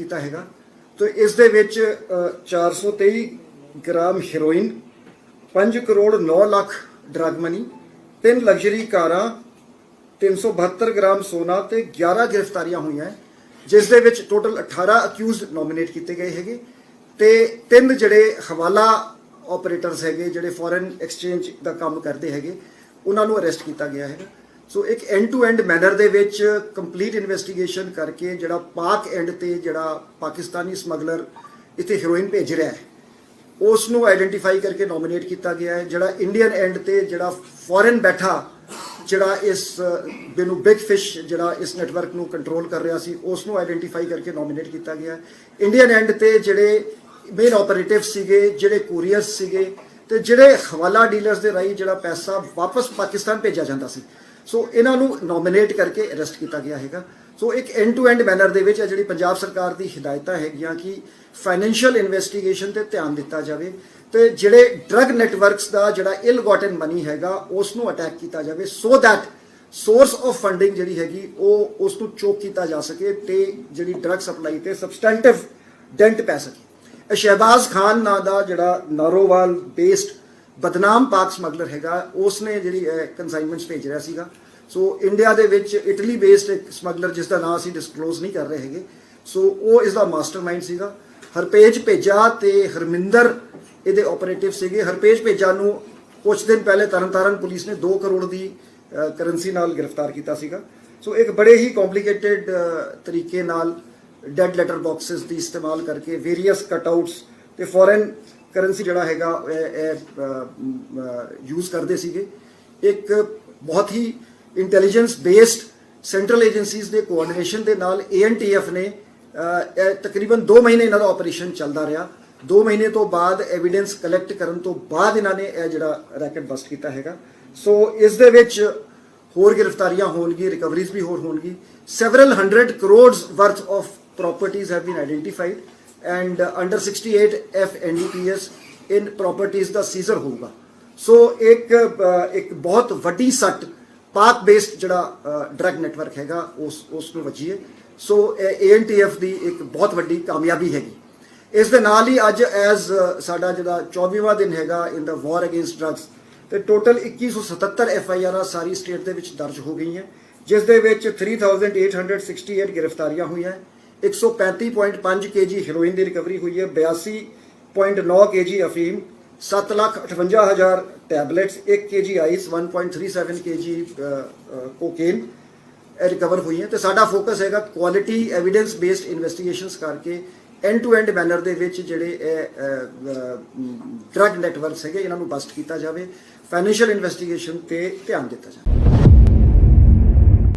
ਕੀਤਾ ਹੈਗਾ। ਤੇ ਇਸ ਦੇ ਵਿੱਚ ਅ, 423 gram heroin 5 crore 9 lakh drug money ਤਿੰਨ ਲਗਜ਼ਰੀ ਕਾਰਾਂ 372 ਗ੍ਰਾਮ ਸੋਨਾ ਤੇ 11 ਗ੍ਰਿਫਤਾਰੀਆਂ ਹੋਈਆਂ ਹੈ, ਜਿਸ ਦੇ ਵਿੱਚ ਟੋਟਲ 18 ਅਕਿਊਜ਼ਡ ਨੋਮੀਨੇਟ ਕੀਤੇ ਗਏ ਹੈਗੇ ਤੇ ਤਿੰਨ ਜਿਹੜੇ ਹਵਾਲਾ ਆਪਰੇਟਰਸ ਹੈਗੇ ਜਿਹੜੇ ਫੋਰਨ ਐਕਸਚੇਂਜ ਦਾ ਕੰਮ ਕਰਦੇ ਹੈਗੇ ਉਹਨਾਂ ਨੂੰ ਅਰੈਸਟ ਕੀਤਾ ਗਿਆ ਹੈਗਾ। ਸੋ ਇੱਕ ਐਂਡ ਟੂ ਐਂਡ ਮੈਨਰ ਦੇ ਵਿੱਚ ਕੰਪਲੀਟ ਇਨਵੈਸਟੀਗੇਸ਼ਨ ਕਰਕੇ ਜਿਹੜਾ ਪਾਕ ਐਂਡ ਤੇ ਜਿਹੜਾ ਪਾਕਿਸਤਾਨੀ ਸਮਗਲਰ ਇੱਥੇ ਹੀਰੋਇਨ ਭੇਜ ਰਿਹਾ ਹੈ ਉਸ ਨੂੰ ਆਈਡੈਂਟੀਫਾਈ ਕਰਕੇ ਨੋਮੀਨੇਟ ਕੀਤਾ ਗਿਆ ਹੈ, ਜਿਹੜਾ ਇੰਡੀਅਨ ਐਂਡ ਤੇ ਜਿਹੜਾ ਫੋਰਨ ਬੈਠਾ, ਜਿਹੜਾ ਇਸ ਬਿਨੂੰ ਬਿਗ ਫਿਸ਼ ਜਿਹੜਾ ਇਸ ਨੈਟਵਰਕ ਨੂੰ ਕੰਟਰੋਲ ਕਰ ਰਿਹਾ ਸੀ ਉਸ ਨੂੰ ਆਈਡੈਂਟੀਫਾਈ ਕਰਕੇ ਨੋਮੀਨੇਟ ਕੀਤਾ ਗਿਆ ਇੰਡੀਅਨ ਐਂਡ ਤੇ ਜਿਹੜੇ ਮੇਨ ਆਪਰੇਟਿਵ ਸੀਗੇ, ਜਿਹੜੇ ਕੋਰੀਅਰਸ ਸੀਗੇ ਤੇ ਜਿਹੜੇ ਹਵਾਲਾ ਡੀਲਰਸ ਦੇ ਰਾਹੀਂ ਜਿਹੜਾ ਪੈਸਾ ਵਾਪਸ ਪਾਕਿਸਤਾਨ ਭੇਜਿਆ ਜਾਂਦਾ ਸੀ ਸੋ ਇਹਨਾਂ ਨੂੰ ਨੋਮੀਨੇਟ ਕਰਕੇ ਅਰੈਸਟ ਕੀਤਾ ਗਿਆ ਹੈਗਾ। ਸੋ ਇੱਕ ਐਂਡ ਟੂ ਐਂਡ ਮੈਨਰ ਦੇ ਵਿੱਚ ਜਿਹੜੀ ਪੰਜਾਬ ਸਰਕਾਰ ਦੀ ਹਦਾਇਤਾਂ ਹੈਗੀਆਂ ਕਿ ਫਾਈਨੈਂਸ਼ੀਅਲ ਇਨਵੈਸਟੀਗੇਸ਼ਨ ਤੇ ਧਿਆਨ ਦਿੱਤਾ ਜਾਵੇ ਤੇ ਜਿਹੜੇ ਡਰਗ ਨੈਟਵਰਕਸ ਦਾ ਜਿਹੜਾ ਇਲ ਗੋਟਨ ਮਨੀ ਹੈਗਾ ਉਸ ਨੂੰ ਅਟੈਕ ਕੀਤਾ ਜਾਵੇ so that source of funding ਜਿਹੜੀ ਹੈਗੀ, ਉਹ ਉਸ ਨੂੰ ਚੋਕ ਕੀਤਾ ਜਾ ਸਕੇ ਤੇ ਜਿਹੜੀ ਡਰਗ ਸਪਲਾਈ ਤੇ ਸਬਸਟੈਂਟਿਵ ਡੈਂਟ ਪੈ ਸਕੇ। ਇਹ ਸ਼ਹਿਬਾਜ਼ ਖਾਨ ਨਾਂ ਦਾ ਜਿਹੜਾ ਨਾਰੋਵਾਲ ਬੇਸਡ ਬਦਨਾਮ ਪਾਕ ਸਮਗਲਰ ਹੈਗਾ ਉਸ ਨੇ ਜਿਹੜੀ ਕਨਸਾਈਨਮੈਂਟਸ ਭੇਜ ਰਿਹਾ ਸੀਗਾ। ਸੋ ਇੰਡੀਆ ਦੇ ਵਿੱਚ ਇਟਲੀ ਬੇਸਡ ਇੱਕ ਸਮਗਲਰ ਜਿਸ ਦਾ ਨਾਮ ਅਸੀਂ ਡਿਸਕਲੋਜ਼ ਨਹੀਂ ਕਰ ਰਹੇ ਹੈਗੇ। ਸੋ ਉਹ ਇਸ ਦਾ ਮਾਸਟਰਮਾਈਂਡ ਸੀਗਾ। ਹਰਪੇਜ ਭੇਜਾ ਤੇ ਹਰਮਿੰਦਰ ਇਹਦੇ ਆਪਰੇਟਿਵ ਸੀਗੇ। ਹਰਪੇਜ ਭੇਜਾ ਨੂੰ ਕੁਝ ਦਿਨ ਪਹਿਲੇ ਤਰਨਤਾਰਨ ਪੁਲਿਸ ਨੇ 2 ਕਰੋੜ ਦੀ ਕਰੰਸੀ ਨਾਲ ਗ੍ਰਿਫਤਾਰ ਕੀਤਾ ਸੀਗਾ। ਸੋ ਇੱਕ ਬੜੇ ਹੀ ਕੰਪਲਿਕੇਟਿਡ ਤਰੀਕੇ ਨਾਲ ਡੈਡ ਲੈਟਰ ਬਾਕਸਸ ਦੀ ਇਸਤੇਮਾਲ ਕਰਕੇ ਵੇਰੀਅਸ ਕਟਆਊਟਸ ਤੇ ਫੋਰਨ ਕਰੰਸੀ ਜਿਹੜਾ ਹੈਗਾ, ਇਹ ਯੂਜ਼ ਕਰਦੇ ਸੀਗੇ। ਇੱਕ ਬਹੁਤ ਹੀ ਇੰਟੈਲੀਜੈਂਸ ਬੇਸਡ ਸੈਂਟਰਲ ਏਜੰਸੀਜ਼ ਦੇ ਕੋਆਰਡੀਨੇਸ਼ਨ ਦੇ ਨਾਲ ਏਐਨਟੀਐਫ ਨੇ ਇਹ ਤਕਰੀਬਨ 2 ਮਹੀਨੇ ਇਹਨਾਂ ਦਾ ਆਪਰੇਸ਼ਨ ਚੱਲਦਾ ਰਿਹਾ। 2 ਮਹੀਨੇ ਤੋਂ ਬਾਅਦ ਐਵੀਡੈਂਸ ਕਲੈਕਟ ਕਰਨ ਤੋਂ ਬਾਅਦ ਇਹਨਾਂ ਨੇ ਇਹ ਜਿਹੜਾ ਰੈਕਟ ਬਸਟ ਕੀਤਾ ਹੈਗਾ। ਸੋ ਇਸ ਦੇ ਵਿੱਚ ਹੋਰ ਗ੍ਰਿਫਤਾਰੀਆਂ ਹੋਣਗੀਆਂ ਰਿਕਵਰੀਜ਼ ਵੀ ਹੋਰ ਹੋਣਗੀ several hundred crores worth of properties have been identified and uh, under 68 F NDPS ਇਨ properties ਦਾ ਸੀਜ਼ਰ ਹੋਊਗਾ। ਸੋ ਇੱਕ ਇੱਕ ਬਹੁਤ ਵੱਡੀ ਸੱਟ ਪਾਕ ਬੇਸਡ ਜਿਹੜਾ ਡਰਗ ਨੈਟਵਰਕ ਹੈਗਾ ਉਸ ਉਸ ਨੂੰ ਵੱਜੀ ਹੈ ਸੋ ANTF ਦੀ ਇੱਕ ਬਹੁਤ ਵੱਡੀ ਕਾਮਯਾਬੀ ਹੈਗੀ। ਇਸ ਦੇ ਨਾਲ ਹੀ ਅੱਜ ਐਜ਼ ਸਾਡਾ ਜਿਹੜਾ 24ਵਾਂ ਦਿਨ ਹੈਗਾ in the war against drugs ਤੇ ਟੋਟਲ 2177 ਐਫ ਆਈ ਆਰ ਸਾਰੀ ਸਟੇਟ ਦੇ ਵਿੱਚ ਦਰਜ ਹੋ ਗਈਆਂ। ਜਿਸ ਦੇ ਵਿੱਚ 3868 ਗ੍ਰਿਫਤਾਰੀਆਂ ਹੋਈਆਂ। 135.5 ਕੇਜੀ ਹੈਰੋਇਨ ਦੀ ਰਿਕਵਰੀ ਹੋਈ ਹੈ 82.9 ਕੇਜੀ ਅਫੀਮ 758000 tablets 1 KG ice 1.37 KG cocaine recover ਹੋਈ ਹੈ ਤੇ ਸਾਡਾ ਫੋਕਸ ਹੈਗਾ ਕੁਆਲਿਟੀ ਐਵੀਡੈਂਸ ਬੇਸਡ ਇਨਵੈਸਟੀਗੇਸ਼ਨਸ ਕਰਕੇ ਐਂਡ ਟੂ ਐਂਡ ਮੈਨਰ ਦੇ ਵਿੱਚ ਜਿਹੜੇ ਇਹ ਡਰੱਗ ਨੈਟਵਰਕਸ ਹੈਗੇ, ਇਹਨਾਂ ਨੂੰ ਬਸਟ ਕੀਤਾ ਜਾਵੇ ਫਾਈਨੈਂਸ਼ੀਅਲ ਇਨਵੈਸਟੀਗੇਸ਼ਨ ਤੇ ਧਿਆਨ ਦਿੱਤਾ ਜਾਵੇ।